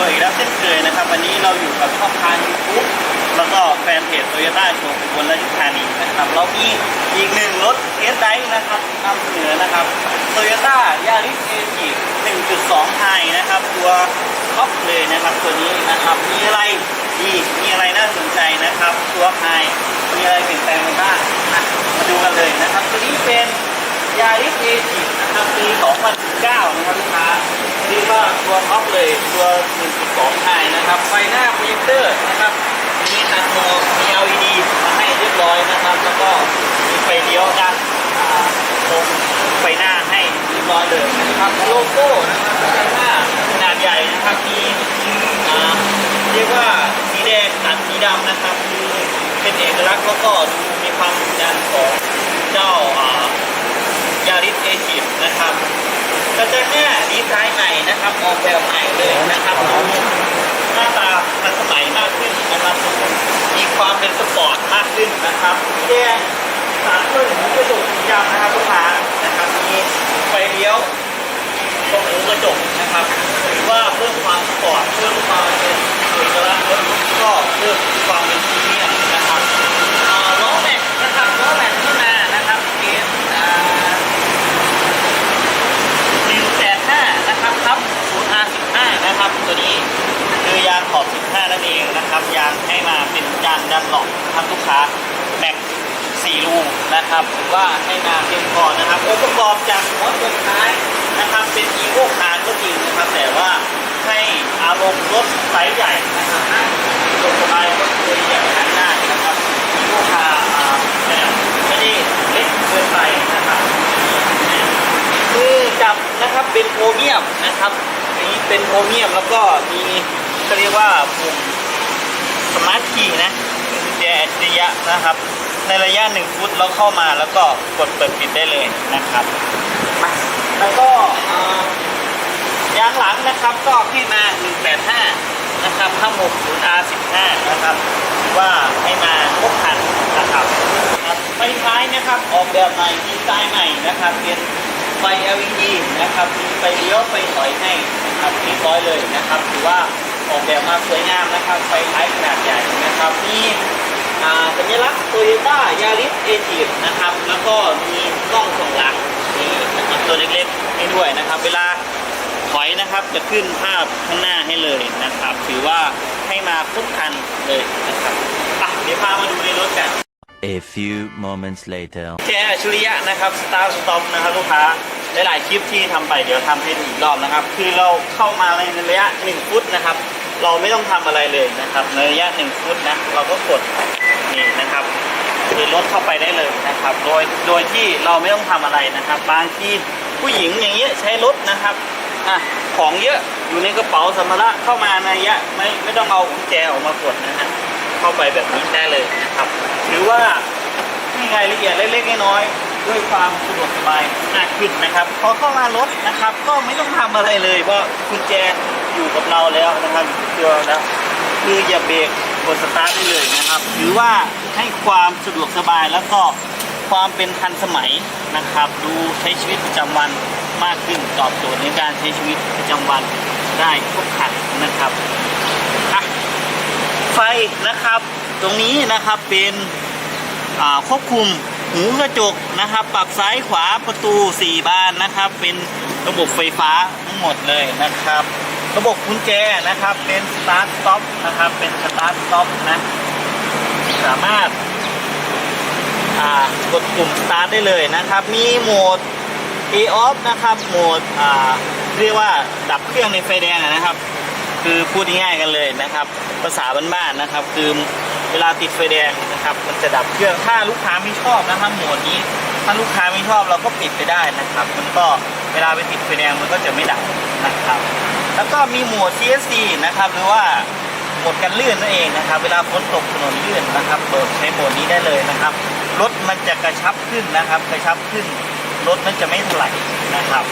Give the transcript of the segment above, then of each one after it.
ตัวอีกแล้วเช่นเคยนะครับ วันนี้เราอยู่กับช่องทางยูทูบแล้วก็แฟนเพจโตโยต้าโชว์บนราชธานีนะครับ เรามีอีกหนึ่งรถเอสไดนะครับนำเสนอนะครับโตโยต้ายาริสเอที1.2ไฮนะครับตัวท็อปเลยนะครับ ตัวนี้นะครับมีอะไรดีมีอะไรน่าสนใจนะครับ ตัวไฮมีอะไรเปลี่ยนแปลงไปบ้างมาดูกันเลยนะครับ ตัวนี้เป็นยาริสเอทีนะครับปี 2010 2019นะครับลูกค้าเรียกว่าตัวท็อปเลยตัว 1.2ไฮนะครับ ไฟหน้าโปรเจคเตอร์นะครับมีตัดโมมี LED มาให้เรียบร้อยนะครับ แล้วก็มีไฟเลี้ยวด้านตรงไฟหน้าให้เรียบร้อยเลยนะครับโลโก้นะครับไฟหน้าขนาดใหญ่นะครับมีอ่เรียกว่าสีแดงตัดสีดำนะครับคือเป็นเอกลักษณ์แล้วก็ดูมีความดุดันของเจ้า ริสเอจิปนะครับกระจังหน้าดีไซน์ใหม่นะครับออกแบบใหม่เลยนะครับหน้าตาทันสมัยมากขึ้นนะครับมีความเป็นสปอร์ตมากขึ้นนะครับแดงสามเพื่อนหูกระจกสีดำนะครับลูกค้านะครับมีไฟเลี้ยวตรงหูกระจกนะครับหรือว่าเพิ่มความสปอร์ตเพิ่มความเป็นเอกลักษณ์แล้วก็เพิ่มความเป็นพรีเมียมนะครับอ่าล้อแม็กซ์นะครับล้อแม็กซ์ที่มานะครับเป็นอ่า 185นะครับครับ 0R15 นะครับ ตัวนี้คือยางขอบ 15 นั่นเองนะครับ ยางให้มาเป็นยางดันหลอกครับลูกค้าแม็ก4รู นะครับหรือว่าให้มาเพียงพอนะครับองค์ประกอบจากหัวตรงท้ายนะครับ เป็นอีโวคาร์ก็จริงนะครับ แต่ว่าให้อารมณ์รถไซส์ใหญ่นะครับนั่งสบายก็คืออย่างนั้นได้นะครับอีโวคาร์แบบไม่ได้เล็กเกินไปนะครับมือจับนะครับเป็นโครเมียมนะครับอันนี้เป็นโครเมียมแล้วก็มีเขาเรียกว่าปุ่มสมาร์ทคีย์นะเป็นกุญแจอัจฉริยะนะครับ ในระยะ1ฟุตเราเข้ามาแล้วก็กดเปิดปิดได้เลยนะครับมาแล้วก็เอ่อยางหลังนะครับก็ให้มา 185 นะครับข้างหมก 0R15 นะครับ ว่าให้มาครบคันนะครับครับไฟท้ายนะครับออกแบบใหม่ดีไซน์ใหม่นะครับเป็นไฟ LED นะครับมีไฟเลี้ยวไฟถอยให้นะครับเรียบร้อยเลยนะครับถือว่าออกแบบมาสวยงามนะครับ ไฟท้ายขนาดใหญ่นะครับมีอ่า สัญลักษณ์โตโยต้ายาริสเอทีฟนะครับ แล้วก็มีกล้องส่องหลังนี่นะครับตัวเล็กๆให้ด้วยนะครับ เวลาถอยนะครับจะขึ้นภาพข้างหน้าให้เลยนะครับ ถือว่าให้มาครบคันเลยนะครับอะเดี๋ยวพามาดูในรถกัน A few moments later. แชร์อัจฉริยะนะครับสตาร์สต็อปนะครับลูกค้าหลายๆคลิปที่ทำไปเดี๋ยวทำให้ดูอีกรอบนะครับ คือเราเข้ามาในระยะ 1 ฟุตนะครับ เราไม่ต้องทำอะไรเลยนะครับในระยะ1ฟุตนะเราก็กดนี่นะครับคือรถเข้าไปได้เลยนะครับ โดยโดยที่เราไม่ต้องทำอะไรนะครับ บางทีผู้หญิงอย่างเงี้ยใช้รถนะครับอะของเยอะอยู่ในกระเป๋าสัมภาระเข้ามาในระยะไม่ไม่ต้องเอากุญแจออกมากดนะฮะเข้าไปแบบนี้ได้เลยนะครับหรือว่าให้รายละเอียดเล็กๆน้อยๆด้วยความสะดวกสบายมากขึ้นนะครับพอเข้ามารถนะครับ ก็ไม่ต้องทำอะไรเลยเพราะกุญแจ อยู่กับเราแล้วนะครับอยู่ที่ตัวเราแล้วคืออย่าเบรกกดสตาร์ทได้เลยนะครับหรือว่าให้ความสะดวกสบายแล้วก็ความเป็นทันสมัยนะครับ ดูใช้ชีวิตประจำวันมากขึ้นตอบโจทย์ในการใช้ชีวิตประจำวันได้ครบครันนะครับไฟนะครับตรงนี้นะครับเป็นควบคุมหูกระจกนะครับ ปรับซ้ายขวาประตู 4 บานนะครับ เป็นระบบไฟฟ้าทั้งหมดเลยนะครับ ระบบกุญแจนะครับ เป็นสตาร์ทสต็อปนะครับ เป็นสตาร์ทสต็อปนะ สามารถกดปุ่มสตาร์ทได้เลยนะครับ มีโหมด A off นะครับ โหมดเรียกว่าดับเครื่องในไฟแดงนะครับ คือพูดง่ายๆกันเลยนะครับ ภาษาบ้านๆนะครับ คือเวลาติดไฟแดงนะครับ มันจะดับเครื่อง ถ้าลูกค้าไม่ชอบนะครับ โหมดนี้ ถ้าลูกค้าไม่ชอบเราก็ปิดไปได้นะครับ มันก็เวลาไปติดไฟแดงมันก็จะไม่ดับนะครับ แล้วก็มีหมวด CSC นะครับ หรือว่าหมดกันลื่นนั่นเองนะครับ เวลาฝนตกถนนลื่นนะครับเปิดใช้โหมดนี้ได้เลยนะครับ รถมันจะกระชับขึ้นนะครับ กระชับขึ้น รถมันจะไม่ถลายนะครับ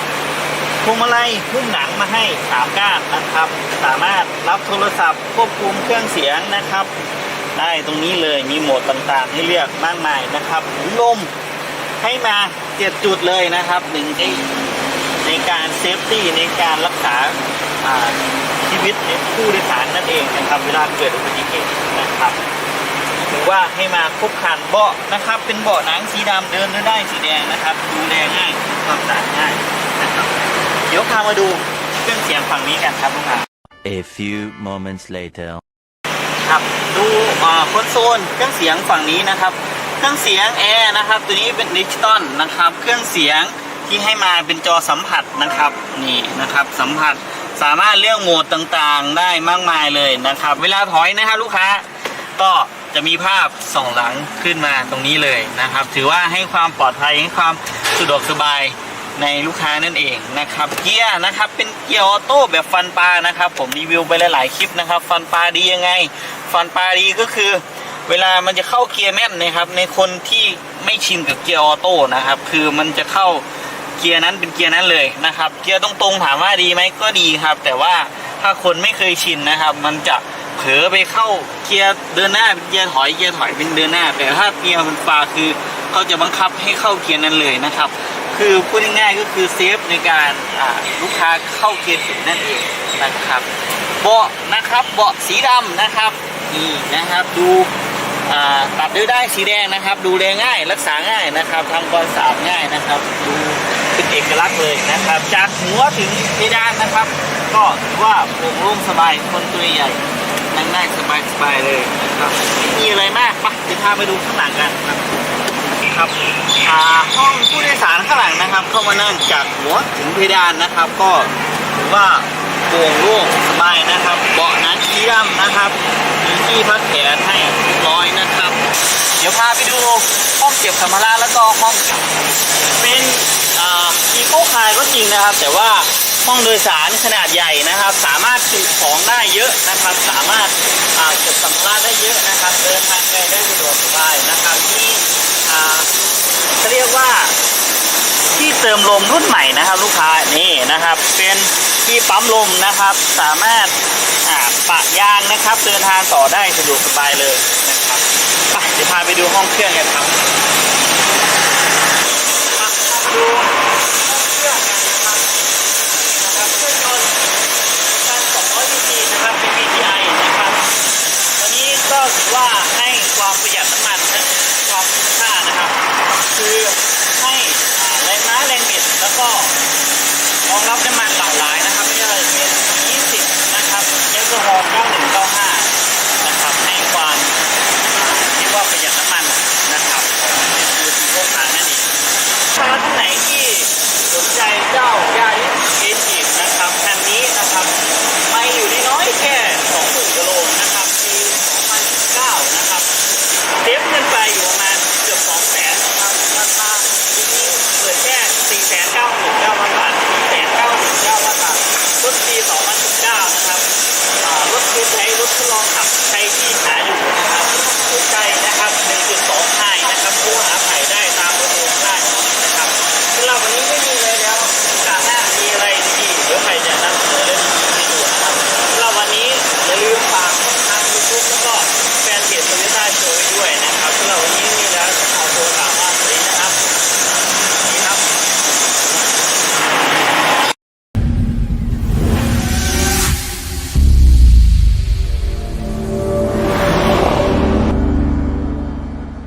พวงมาลัยหุ้มหนังมาให้3ก้านนะครับ สามารถรับโทรศัพท์ควบคุมเครื่องเสียงนะครับ ได้ตรงนี้เลยมีโหมดต่างๆ ให้เลือกมากมายนะครับลมให้มาเจ็ดจุดเลยนะครับหนึ่งในในการเซฟตี้ในการรักษา ชีวิตผู้โดยสารนั่นเองนะครับเวลาเกิดอุบัติเหตุนะครับตัวรือว่าให้มาครบครันเบาะนะครับ เป็นเบาะหนังสีดำเดินได้สีแดงนะครับ ดูแลง่ายความสะอาดง่ายนะครับเดี๋ยวพามาดูเครื่องเสียงฝั่งนี้กันครับลูกค้า A few moments later. ครับดูอ่าคอนโซลเครื่องเสียงฝั่งนี้นะครับ เครื่องเสียงแอร์นะครับ ตัวนี้เป็นดิจิตอลนะครับ เครื่องเสียงที่ให้มาเป็นจอสัมผัสนะครับนี่นะครับสัมผัส สามารถเลือกโหมดต่างๆได้มากมายเลยนะครับ เวลาถอยนะครับลูกค้าก็จะมีภาพส่องหลังขึ้นมาตรงนี้เลยนะครับ ถือว่าให้ความปลอดภัยให้ความสะดวกสบายในลูกค้านั่นเองนะครับ เกียร์นะครับเป็นเกียร์ออโต้แบบฟันปลานะครับ ผมรีวิวไปหลายๆคลิปนะครับ ฟันปลาดียังไง ฟันปลาดีก็คือ เวลามันจะเข้าเกียร์แม่นนะครับ ในคนที่ไม่ชินกับเกียร์ออโต้นะครับ คือมันจะเข้า เกียร์นั้นเป็นเกียร์นั้นเลยนะครับ เกียร์ตรงๆถามว่าดีไหมก็ดีครับ แต่ว่าถ้าคนไม่เคยชินนะครับ มันจะเผลอไปเข้าเกียร์เดินหน้าเป็นเกียร์ถอยเกียร์ถอยเป็นเดินหน้า แต่ถ้าเกียร์มันปลาคือเขาจะบังคับให้เข้าเกียร์นั้นเลยนะครับ คือพูดง่ายๆก็คือเซฟในการลูกค้าเข้าเกียร์ผิดนั่นเองนะครับเบาะนะครับเบาะสีดำนะครับนี่นะครับดูตัดด้วยได้สีแดงนะครับ ดูแลง่ายรักษาง่ายนะครับทำความสะอาดง่ายนะครับดู เอกลักษณ์เลยนะครับ จากหัวถึงเพดานนะครับ ก็ถือว่าโปร่งโล่งสบายคนตัวใหญ่นั่งได้สบายสบายเลยนะครับไม่มีอะไรมากไปเดี๋ยวพาไปดูข้างหลังกันนะครับครับห้องผู้โดยสารข้างหลังนะครับ เข้ามานั่งจากหัวถึงเพดานนะครับ ก็ถือว่าโปร่งโล่งสบายนะครับ เบาะนังสีดำนะครับมีที่พักแขนให้ร้อยนะครับ เดี๋ยวพาไปดูห้องเก็บสัมภาระแล้วก็ห้องเป็นอีโคคาย ก็จริงนะครับ แต่ว่าห้องโดยสารขนาดใหญ่นะครับ สามารถจุของได้เยอะนะครับ สามารถอ่าเก็บสัมภาระได้เยอะนะครับ เดินทางไกลได้สะดวกสบายนะครับที่อ่าเขาเรียกว่าที่เติมลมรุ่นใหม่นะครับ ลูกค้านี่นะครับ เป็นที่ปั๊มลมนะครับ สามารถอ่าปะยางนะครับ เดินทางต่อได้สะดวกสบายเลยนะครับไปเดี๋ยวพาไปดูห้องเครื่องกันครับ